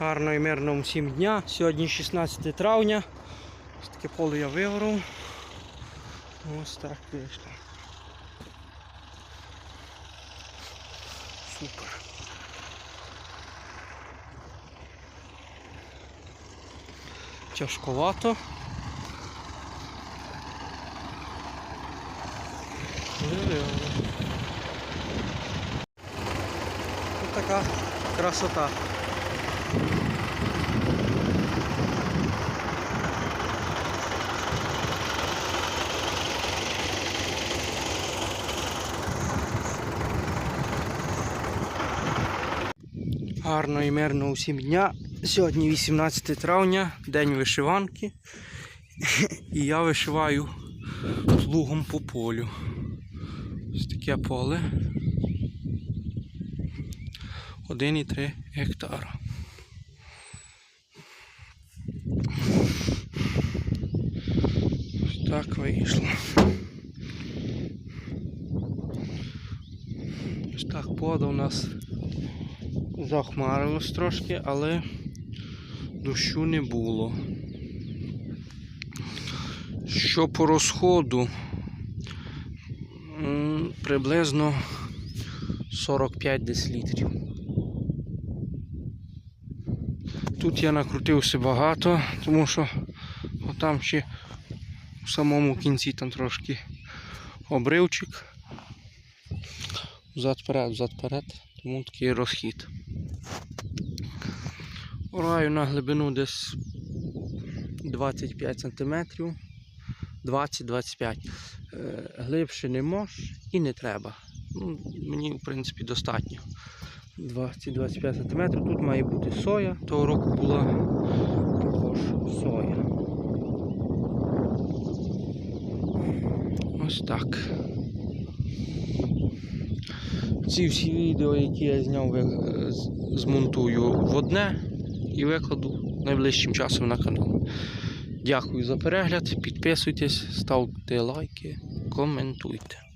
Гарно і мирно всім дня. Сьогодні 16 травня. Ось таке поле я вигорав. Ось так вийшло. Супер. Тяжковато. Ось така красота. Гарно і мирно усім дня. Сьогодні 18 травня, день вишиванки. І я вишиваю плугом по полю. Ось таке поле. 1,3 гектара. Ось так вийшло. Ось так пода у нас захмарилось трошки, але дощу не було. Що по розходу приблизно 45 десь літрів. Тут я накрутився багато, тому що там ще в самому кінці там трошки обривчик. Взад вперед, взад вперед, тому такий розхід. Ораю на глибину десь 25 см. 20-25 Е, Глибше не мож і не треба. Ну, мені, в принципі, достатньо. 20-25 см. Тут має бути соя. Того року була також соя. Ось так. Ці всі відео, які я зняв, е, змонтую в одне і викладу найближчим часом на канал. Дякую за перегляд, підписуйтесь, ставте лайки, коментуйте.